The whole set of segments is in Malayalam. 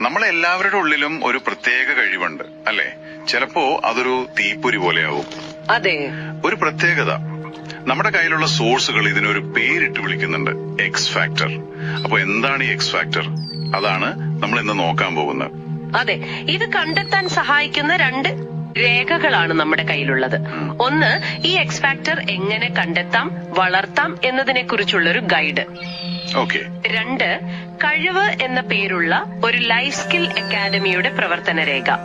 നമ്മളെല്ലാവരുടെ ഉള്ളിലും ഒരു പ്രത്യേക കഴിവുണ്ട് അല്ലെ? ചിലപ്പോ അതൊരു തീപ്പൊരി പോലെയാവും. അതെ. ഒരു പ്രത്യേകത നമ്മുടെ കയ്യിലുള്ള സോഴ്സുകൾ ഇതിനൊരു പേരിട്ട് വിളിക്കുന്നുണ്ട് എക്സ് ഫാക്ടർ അപ്പൊ എന്താണ് ഈ എക്സ് ഫാക്ടർ അതാണ് നമ്മൾ ഇന്ന് നോക്കാൻ പോകുന്നത്. അതെ. ഇത് കണ്ടെത്താൻ സഹായിക്കുന്ന രണ്ട് രേഖകളാണ് നമ്മുടെ കയ്യിലുള്ളത്. ഒന്ന് ഈ എക്സ് ഫാക്ടർ എങ്ങനെ കണ്ടെത്താം വളർത്താം എന്നതിനെ കുറിച്ചുള്ള ഒരു ഗൈഡ്. രണ്ട് കഴിവ് എന്ന പേരുള്ള ഒരു ലൈഫ് സ്കിൽ അക്കാദമിയുടെ പ്രവർത്തന രേഖ.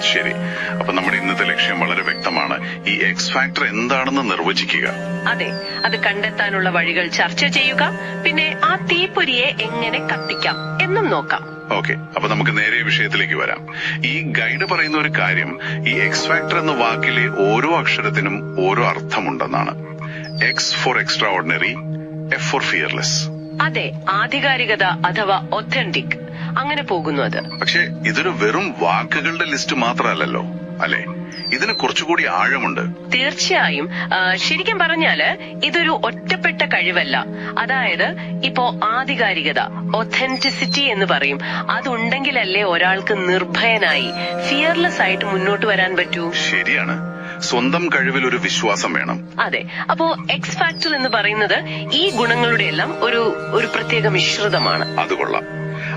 ശരി. അപ്പൊ നമ്മുടെ ഇന്നത്തെ ലക്ഷ്യം വളരെ വ്യക്തമാണ്. ഈ എക്സ് ഫാക്ടർ എന്താണെന്ന് നിർവചിക്കുക. അതെ അത് കണ്ടെത്താനുള്ള വഴികൾ ചർച്ച ചെയ്യുക പിന്നെ ആ തീപ്പൊരിയെ എങ്ങനെ കത്തിക്കാം എന്നും നോക്കാം. ഓക്കെ അപ്പൊ നമുക്ക് നേരെ വിഷയത്തിലേക്ക് വരാം. ഈ ഗൈഡ് പറയുന്ന ഒരു കാര്യം ഈ എക്സ് ഫാക്ടർ എന്ന വാക്കിലെ ഓരോ അക്ഷരത്തിനും ഓരോ അർത്ഥമുണ്ടെന്നാണ്. X for extra ordinary F four fearless അതെ ആധികാരികത അഥവാ ഒത്തന്റിക് അങ്ങനെ പോകുന്നു അത്. പക്ഷേ ഇതൊരു വെറും വാക്കുകളുടെ ലിസ്റ്റ് മാത്രമല്ലല്ലോ അല്ലെ? ഇതിന് കുറച്ചുകൂടി ആഴമുണ്ട്. തീർച്ചയായും ശരിക്കും പറഞ്ഞാൽ ഇതൊരു ഒറ്റപ്പെട്ട കഴിവല്ല. അതായത് ഇപ്പോ ആധികാരികത ഒത്തന്റിസിറ്റി എന്ന് പറയും. അതുണ്ടെങ്കിലല്ലേ ഒരാൾക്ക് നിർഭയനായി ഫിയർലെസ് ആയിട്ട് മുന്നോട്ട് വരാൻ പറ്റൂ. ശരിയാണ്. സ്വന്തം കഴിവിൽ ഒരു വിശ്വാസം വേണം. അതെ. അപ്പോ എക്സ് ഫാക്ടർ എന്ന് പറയുന്നത് ഈ ഗുണങ്ങളുടെ എല്ലാം ഒരു ഒരു പ്രത്യേക മിശ്രിതമാണ്. അത് കൊള്ളാം.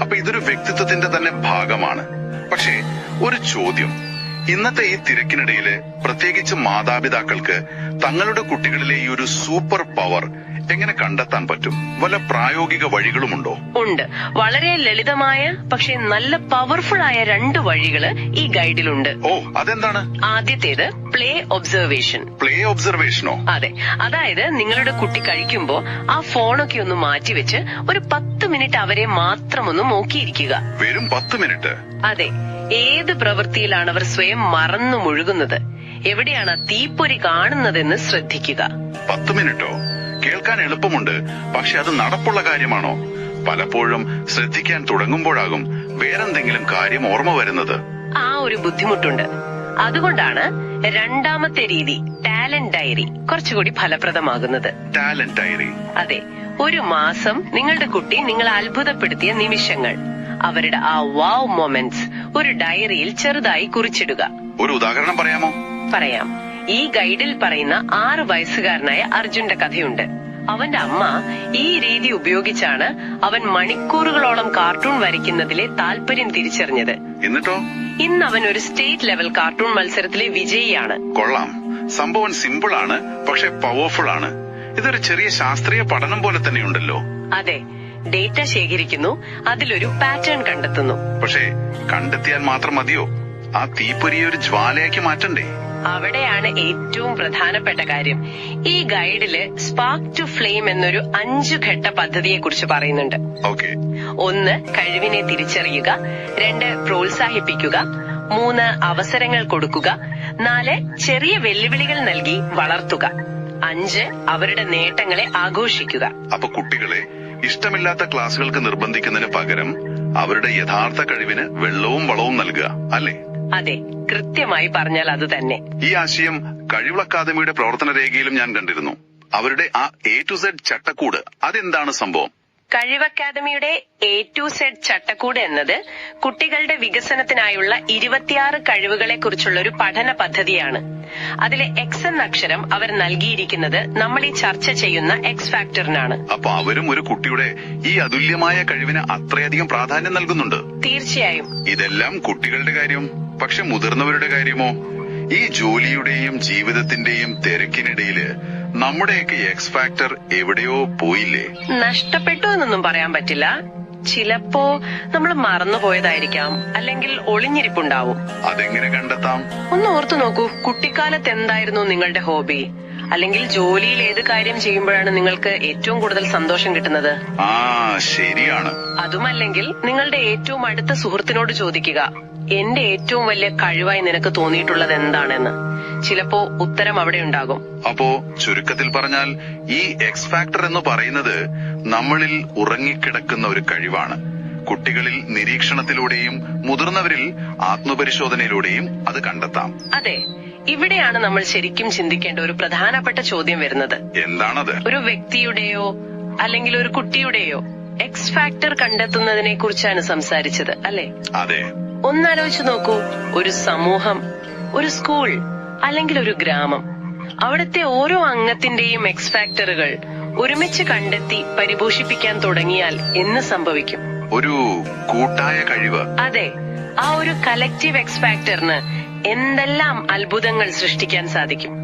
അപ്പൊ ഇതൊരു വ്യക്തിത്വത്തിന്റെ തന്നെ ഭാഗമാണ്. പക്ഷേ ഒരു ചോദ്യം. ഇന്നത്തെ ഈ തിരക്കിനിടയിൽ പ്രത്യേകിച്ച് മാതാപിതാക്കൾക്ക് തങ്ങളുടെ കുട്ടികളിലെ ഈ ഒരു സൂപ്പർ പവർ എങ്ങനെ കണ്ടെത്താൻ പറ്റും? വല്ല പ്രായോഗിക വഴികളുമുണ്ടോ? ഉണ്ട്. വളരെ ലളിതമായ പക്ഷെ നല്ല പവർഫുൾ ആയ രണ്ട് വഴികൾ ഈ ഗൈഡിലുണ്ട്. ഓ അതെന്താണ്? ആദ്യത്തേത് പ്ലേ ഒബ്സർവേഷൻ. പ്ലേ ഒബ്സർവേഷനോ? അതെ. അതായത് നിങ്ങളുടെ കുട്ടി കഴിക്കുമ്പോ ആ ഫോണൊക്കെ ഒന്ന് മാറ്റിവെച്ച് ഒരു പത്ത് മിനിറ്റ് അവരെ മാത്രം ഒന്ന് നോക്കിയിരിക്കുക. വെറും പത്ത് മിനിറ്റ്? അതെ. ഏത് പ്രവൃത്തിയിലാണ് അവർ സ്വയം മറന്നു മുഴുകുന്നത്? എവിടെയാണ് തീപ്പൊരി കാണുന്നതെന്ന് ശ്രദ്ധിക്കുക. പത്ത് മിനിറ്റോ? കേൾക്കാൻ എളുപ്പമുണ്ട്. പക്ഷെ അത് നടപ്പുള്ള കാര്യമാണോ? പലപ്പോഴും ശ്രദ്ധിക്കാൻ തുടങ്ങുമ്പോഴാകും വേറെന്തെങ്കിലും കാര്യം ഓർമ്മ വരുന്നത്. ആ ഒരു ബുദ്ധിമുട്ടുണ്ട്. അതുകൊണ്ടാണ് രണ്ടാമത്തെ രീതി ടാലന്റ് ഡയറി കുറച്ചുകൂടി ഫലപ്രദമാകുന്നത്. Talent diary. അതെ ഒരു മാസം നിങ്ങളുടെ കുട്ടി നിങ്ങളെ അത്ഭുതപ്പെടുത്തിയ നിമിഷങ്ങൾ. അവരുടെ ആ വാവ് മൊമെന്റ്സ് ഒരു ഡയറിയിൽ ചെറുതായി കുറിച്ചിടുക. ഒരു ഉദാഹരണം പറയാമോ? പറയാം. ഈ ഗൈഡിൽ പറയുന്ന ആറ് വയസ്സുകാരനായ അർജുന്റെ കഥയുണ്ട്. അവന്റെ അമ്മ ഈ രീതി ഉപയോഗിച്ചാണ് അവൻ മണിക്കൂറുകളോളം കാർട്ടൂൺ വരയ്ക്കുന്നതിലെ താല്പര്യം തിരിച്ചറിഞ്ഞത്. എന്നിട്ടോ? ഇന്ന് അവൻ ഒരു സ്റ്റേറ്റ് ലെവൽ കാർട്ടൂൺ മത്സരത്തിലെ വിജയിയാണ്. കൊള്ളാം. സംഭവം സിമ്പിൾ ആണ് പക്ഷെ പവർഫുൾ ആണ്. ഇതൊരു ചെറിയ ശാസ്ത്രീയ പഠനം പോലെ തന്നെയുണ്ടല്ലോ. അതെ. ഡേറ്റ ശേഖരിക്കുന്നു അതിലൊരു പാറ്റേൺ കണ്ടെത്തുന്നു. പക്ഷേ കണ്ടെത്തിയാൽ മാത്രം മതിയോ? ആ തീപ്പൊരിയെ ഒരു ജ്വാലയാക്കി മാറ്റണ്ടേ? അവിടെയാണ് ഏറ്റവും പ്രധാനപ്പെട്ട കാര്യം. ഈ ഗൈഡിൽ സ്പാർക്ക് ടു ഫ്ലെയിം എന്നൊരു അഞ്ചു ഘട്ട പദ്ധതിയെ കുറിച്ച് പറയുന്നുണ്ട് ഒന്ന് കഴിവിനെ തിരിച്ചറിയുക. രണ്ട് പ്രോത്സാഹിപ്പിക്കുക. മൂന്ന് അവസരങ്ങൾ കൊടുക്കുക. നാല് ചെറിയ വെല്ലുവിളികൾ നൽകി വളർത്തുക. അഞ്ച് അവരുടെ നേട്ടങ്ങളെ ആഘോഷിക്കുക. അപ്പൊ കുട്ടികളെ ഇഷ്ടമില്ലാത്ത ക്ലാസ്സുകൾക്ക് നിർബന്ധിക്കുന്നതിന് പകരം അവരുടെ യഥാർത്ഥ കഴിവിന് വെള്ളവും വളവും നൽകുക അല്ലേ? അതെ കൃത്യമായി പറഞ്ഞാൽ അത് തന്നെ. ഈ ആശയം കഴിവ് അക്കാദമിയുടെ പ്രവർത്തന രേഖയിലും ഞാൻ കണ്ടിരുന്നു. അവരുടെ ആ എ ടു സെഡ് ചട്ടക്കൂട് അതെന്താണ് സംഭവം? കഴിവ് അക്കാദമിയുടെ എ ടു സെഡ് ചട്ടക്കൂട് എന്നത് കുട്ടികളുടെ വികസനത്തിനായുള്ള ഇരുപത്തിയാറ് കഴിവുകളെ കുറിച്ചുള്ള ഒരു പഠന പദ്ധതിയാണ്. അതിലെ എക്സ് എന്ന അക്ഷരം അവർ നൽകിയിരിക്കുന്നത് നമ്മൾ ഈ ചർച്ച ചെയ്യുന്ന എക്സ് ഫാക്ടറിനാണ് അപ്പൊ അവരും ഒരു കുട്ടിയുടെ ഈ അതുല്യമായ കഴിവിന് അത്രയധികം പ്രാധാന്യം നൽകുന്നുണ്ട്. തീർച്ചയായും. ഇതെല്ലാം കുട്ടികളുടെ കാര്യം പക്ഷെ മുതിർന്നവരുടെ കാര്യമോ? ഈ ജോലിയുടെയും ജീവിതത്തിന്റെയും തിരക്കിനിടയിൽ നമ്മുടെയൊക്കെ എക്സ് ഫാക്ടർ എവിടെയോ പോയില്ലേ? നഷ്ടപ്പെട്ടു എന്നൊന്നും പറയാൻ പറ്റില്ല. ചിലപ്പോ നമ്മൾ മറന്നുപോയതായിരിക്കാം അല്ലെങ്കിൽ ഒളിഞ്ഞിരിപ്പുണ്ടാവും. അതെങ്ങനെ കണ്ടെത്താം? ഒന്ന് ഓർത്തു നോക്കൂ കുട്ടിക്കാലത്ത് എന്തായിരുന്നു നിങ്ങളുടെ ഹോബി? അല്ലെങ്കിൽ ജോലിയിൽ ഏത് കാര്യം ചെയ്യുമ്പോഴാണ് നിങ്ങൾക്ക് ഏറ്റവും കൂടുതൽ സന്തോഷം കിട്ടുന്നത്? ആ ശരിയാണ്. അതുമല്ലെങ്കിൽ നിങ്ങളുടെ ഏറ്റവും അടുത്ത സുഹൃത്തിനോട് ചോദിക്കുക. എന്റെ ഏറ്റവും വലിയ കഴിവായി നിനക്ക് തോന്നിയിട്ടുള്ളത് എന്താണെന്ന്? ചിലപ്പോ ഉത്തരം അവിടെ ഉണ്ടാകും. അപ്പോ ചുരുക്കത്തിൽ പറഞ്ഞാൽ ഈ എക്സ് ഫാക്ടർ എന്ന് പറയുന്നത് നമ്മളിൽ ഉറങ്ങിക്കിടക്കുന്ന ഒരു കഴിവാണ്. കുട്ടികളിൽ നിരീക്ഷണത്തിലൂടെയും മുതിർന്നവരിൽ ആത്മപരിശോധനയിലൂടെയും അത് കണ്ടെത്താം. അതെ ഇവിടെയാണ് നമ്മൾ ശരിക്കും ചിന്തിക്കേണ്ട ഒരു പ്രധാനപ്പെട്ട ചോദ്യം വരുന്നത്. എന്താണത്? ഒരു വ്യക്തിയുടെയോ അല്ലെങ്കിൽ ഒരു കുട്ടിയുടെയോ എക്സ് ഫാക്ടർ കണ്ടെത്തുന്നതിനെ കുറിച്ചാണ് സംസാരിച്ചത് അല്ലെ? അതെ. ഒന്നാലോചിച്ച് നോക്കൂ. ഒരു സമൂഹം ഒരു സ്കൂൾ അല്ലെങ്കിൽ ഒരു ഗ്രാമം. അവിടുത്തെ ഓരോ അംഗത്തിന്റെയും എക്സ് ഫാക്ടറുകൾ ഒരുമിച്ച് കണ്ടെത്തി പരിപോഷിപ്പിക്കാൻ തുടങ്ങിയാൽ എന്ന് സംഭവിക്കും. ഒരു കൂട്ടായ കഴിവ്. അതെ ആ ഒരു കലക്റ്റീവ് എക്സ് ഫാക്ടറിന് എന്തെല്ലാം അത്ഭുതങ്ങൾ സൃഷ്ടിക്കാൻ സാധിക്കും?